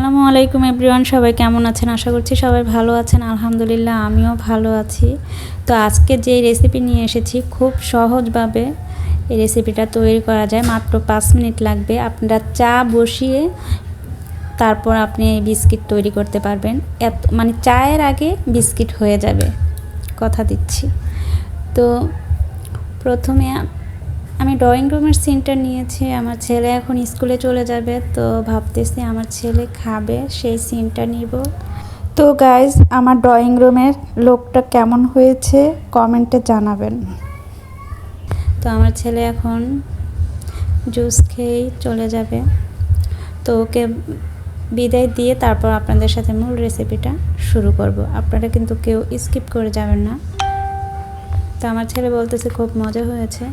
আসসালামু আলাইকুম এভরিওয়ান, সবাই কেমন আছেন? আশা করছি সবাই ভালো আছেন। আলহামদুলিল্লাহ, আমিও ভালো আছি। তো আজকে যে রেসিপি নিয়ে এসেছি, খুব সহজভাবে এই রেসিপিটা তৈরি করা যায়। মাত্র পাঁচ মিনিট লাগবে। আপনারা চা বসিয়ে তারপর আপনি এই বিস্কিট তৈরি করতে পারবেন। এত মানে চায়ের আগে বিস্কিট হয়ে যাবে। কথা দিচ্ছি। তো প্রথমে আমি ড্রয়িং রুমের সিনটা নিয়েছি, আমার ছেলে এখন স্কুলে চলে যাবে, তো ভাবতেছি আমার ছেলে খাবে, সেই সিনটা নিব। তো গাইজ আমার ড্রয়িং রুমের লোকটা কেমন হয়েছে কমেন্টে জানাবেন। তো আমার ছেলে এখন জুস খেয়েই চলে যাবে। তো ওকে বিদায় দিয়ে তারপর আপনাদের সাথে মূল রেসিপিটা শুরু করব। আপনারা কিন্তু কেউ স্কিপ করে যাবেন না। তো আমার ছেলে বলতেছে, খুব মজা হয়েছে।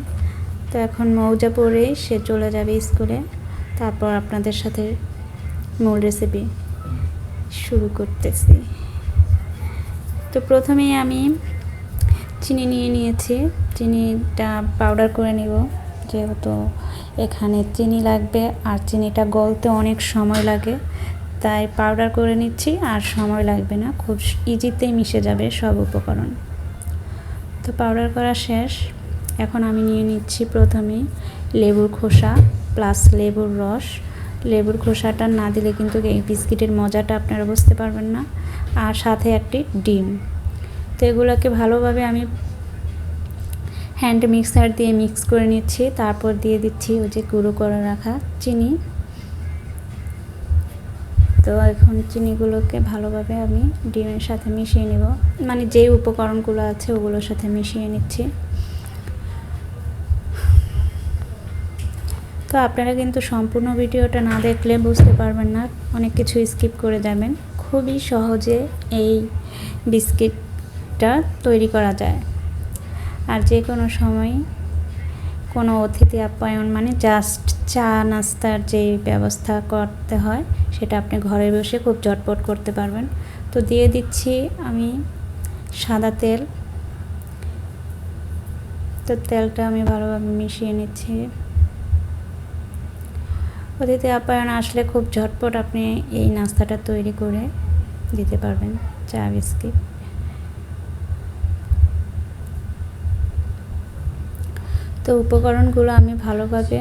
তো এখন মৌজা পরেই সে চলে যাবে স্কুলে। তারপর আপনাদের সাথে মূল রেসিপি শুরু করতেছি। তো প্রথমেই আমি চিনি নিয়ে নিয়েছি। চিনিটা পাউডার করে নিব, যেহেতু এখানে চিনি লাগবে আর চিনিটা গলতে অনেক সময় লাগে। তাই পাউডার করে নিচ্ছি, আর সময় লাগবে না। খুব ইজিতেই মিশে যাবে সব উপকরণ। তো পাউডার করা শেষ। এখন আমি নিয়ে নিচ্ছি প্রথমে লেবুর খোসা প্লাস লেবুর রস। লেবুর খোসাটা না দিলে কিন্তু এই বিস্কিটের মজাটা আপনারা বুঝতে পারবেন না। আর সাথে একটি ডিম। তো এগুলোকে ভালোভাবে আমি হ্যান্ড মিক্সার দিয়ে মিক্স করে নিচ্ছি। তারপর দিয়ে দিচ্ছি ওই যে গুঁড়ো করে রাখা চিনি। তো এখন চিনিগুলোকে ভালোভাবে আমি ডিমের সাথে মিশিয়ে নেব। মানে যেই উপকরণগুলো আছে ওগুলোর সাথে মিশিয়ে নিচ্ছি। তো আপনারা কিন্তু সম্পূর্ণ ভিডিওটা না দেখলে বুঝতে পারবেন না, অনেক কিছু স্কিপ করে যাবেন। খুবই সহজে এই বিস্কিটটা তৈরি করা যায়। আর যে কোনো সময় কোনো অতিথি আপ্যায়ন মানে জাস্ট চা নাস্তার যে ব্যবস্থা করতে হয়, সেটা আপনি ঘরে বসে খুব ঝটপট করতে পারবেন। তো দিয়ে দিচ্ছি আমি সাদা তেল। তো তেলটা আমি ভালোভাবে মিশিয়ে নিচ্ছি। অতিথি আপ্যায়ন আসলে খুব ঝটপট আপনি এই নাস্তাটা তৈরি করে দিতে পারবেন, চা, বিস্কিট। তো উপকরণগুলো আমি ভালোভাবে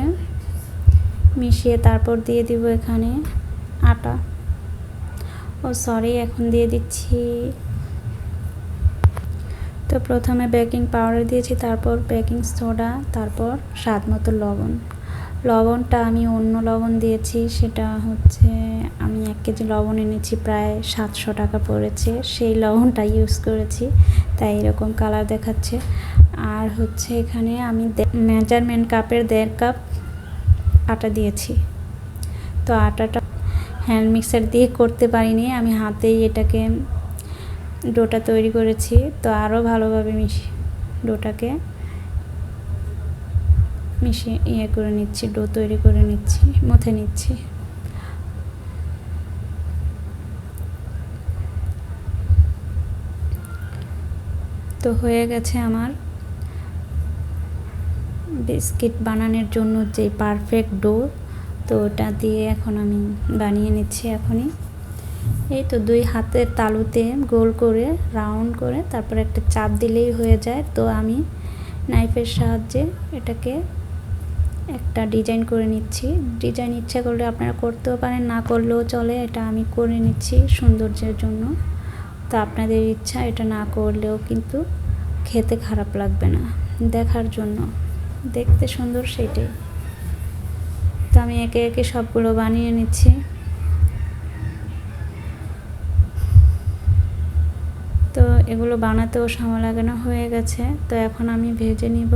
মিশিয়ে তারপর দিয়ে দিব এখানে আটা। ও, সরি, এখন দিয়ে দিচ্ছি। তো প্রথমে বেকিং পাউডার দিয়েছি, তারপর বেকিং সোডা তারপর স্বাদ মতো লবণ। লবণটা আমি অন্য লবণ দিয়েছি, সেটা হচ্ছে আমি এক কেজি লবণ এনেছি, প্রায় সাতশো টাকা পড়েছে। সেই লবণটা ইউজ করেছি, তাই এরকম কালার দেখাচ্ছে। আর হচ্ছে এখানে আমি মেজারমেন্ট কাপের দেড় কাপ আটা দিয়েছি। তো আটাটা হ্যান্ড মিক্সার দিয়ে করতে পারিনি, আমি হাতেই এটাকে ডোটা তৈরি করেছি। তো আরও ভালোভাবে মিশি ডোটাকে মিশিয়ে ইয়ে করে নিচ্ছি, ডো তৈরি করে নিচ্ছি, মথে নিচ্ছি। তো হয়ে গেছে আমার বিস্কিট বানানোর জন্য যে পারফেক্ট ডো, তো ওটা দিয়ে এখন আমি বানিয়ে নিচ্ছি এখনই। এই তো দুই হাতের তালুতে গোল করে, রাউন্ড করে, তারপর একটা চাপ দিলেই হয়ে যায়। তো আমি নাইফের সাহায্যে এটাকে একটা ডিজাইন করে নিচ্ছি। ডিজাইন ইচ্ছা করলে আপনারা করতেও পারেন, না করলেও চলে। এটা আমি করে নিচ্ছি সৌন্দর্যের জন্য। তো আপনাদের ইচ্ছা, এটা না করলেও কিন্তু খেতে খারাপ লাগবে না দেখার জন্য। দেখতে সুন্দর সেটাই। তো আমি একে একে সবগুলো বানিয়ে নিচ্ছি। তো এগুলো বানাতেও সময় লাগে না, হয়ে গেছে। তো এখন আমি ভেজে নিব।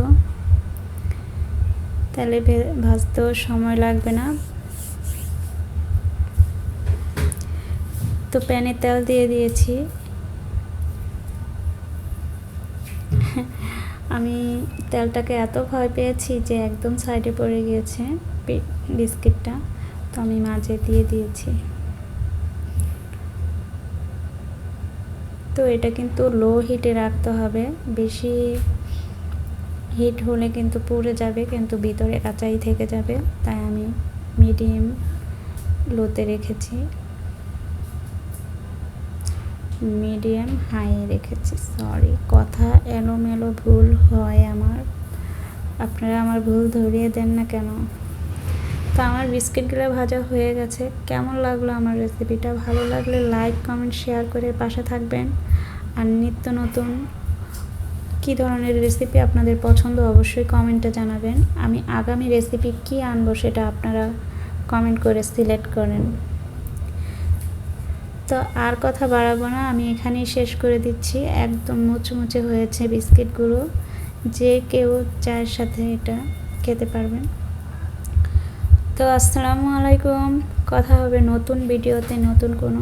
তাহলে ভাজতেও সময় লাগবে না। তো প্যানে তেল দিয়ে দিয়েছি। আমি তেলটাকে এত ভয় পেয়েছি যে একদম সাইডে পড়ে গিয়েছে বিস্কিটটা। তো আমি মাঝে দিয়ে দিয়েছি। তো এটা কিন্তু লো হিটে রাখতে হবে। বেশি হিট হলে কিন্তু পুড়ে যাবে, কিন্তু ভিতরে কাঁচাই থেকে যাবে। তাই আমি মিডিয়াম লোতে রেখেছি। মিডিয়াম হাই রেখেছি সরি কথা এলোমেলো ভুল হয় আমার। আপনারা আমার ভুল ধরিয়ে দেন না কেন? তো আমার বিস্কিটগুলো ভাজা হয়ে গেছে। কেমন লাগল আমার রেসিপিটা ভালো লাগলে লাইক কমেন্ট শেয়ার করে পাশে থাকবেন। আর নিত্য নতুন কী ধরনের রেসিপি আপনাদের পছন্দ অবশ্যই কমেন্টে জানাবেন। আমি আগামী রেসিপি কি আনব সেটা আপনারা কমেন্ট করে সিলেক্ট করেন। তো আর কথা বাড়াবো না, আমি এখানেই শেষ করে দিচ্ছি। একদম মুচমুচে হয়েছে বিস্কিটগুলো। যে কেউ চায়ের সাথে এটা খেতে পারবেন। তো আসসালামু আলাইকুম। কথা হবে নতুন ভিডিওতে নতুন কোনো